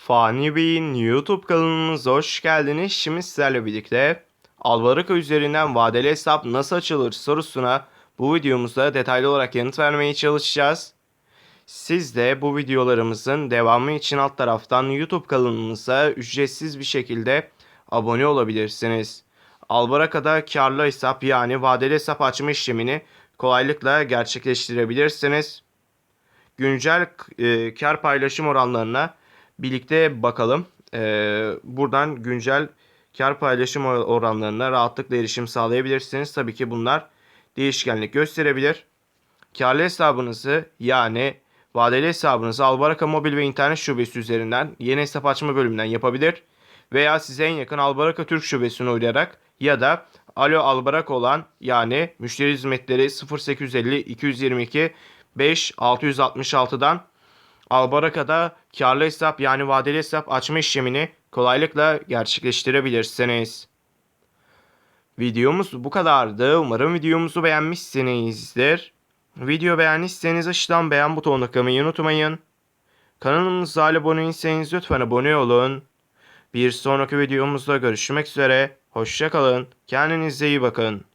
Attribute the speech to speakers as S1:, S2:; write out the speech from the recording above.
S1: Fani Bey'in YouTube kanalımıza hoş geldiniz. Şimdi sizlerle birlikte Albaraka üzerinden vadeli hesap nasıl açılır sorusuna bu videomuzda detaylı olarak yanıt vermeye çalışacağız. Siz de bu videolarımızın devamı için alt taraftan YouTube kanalımıza ücretsiz bir şekilde abone olabilirsiniz. Albaraka'da karlı hesap yani vadeli hesap açma işlemini kolaylıkla gerçekleştirebilirsiniz. Güncel e, kar paylaşım oranlarına birlikte bakalım. Ee, buradan güncel kar paylaşım or- oranlarına rahatlıkla erişim sağlayabilirsiniz. Tabii ki bunlar değişkenlik gösterebilir. Karlı hesabınızı yani vadeli hesabınızı Albaraka Mobil ve internet şubesi üzerinden yeni hesap açma bölümünden yapabilir. Veya size en yakın Albaraka Türk şubesini uygulayarak ya da Alo Albaraka olan yani müşteri hizmetleri 0850 222 5 666'dan Albaraka'da karlı hesap yani vadeli hesap açma işlemini kolaylıkla gerçekleştirebilirsiniz. Videomuz bu kadardı. Umarım videomuzu beğenmişsinizdir. Video beğendiyseniz aşağıdan beğen butonuna tıklamayı unutmayın. Kanalımıza abone değilseniz lütfen abone olun. Bir sonraki videomuzda görüşmek üzere. Hoşçakalın. Kendinize iyi bakın.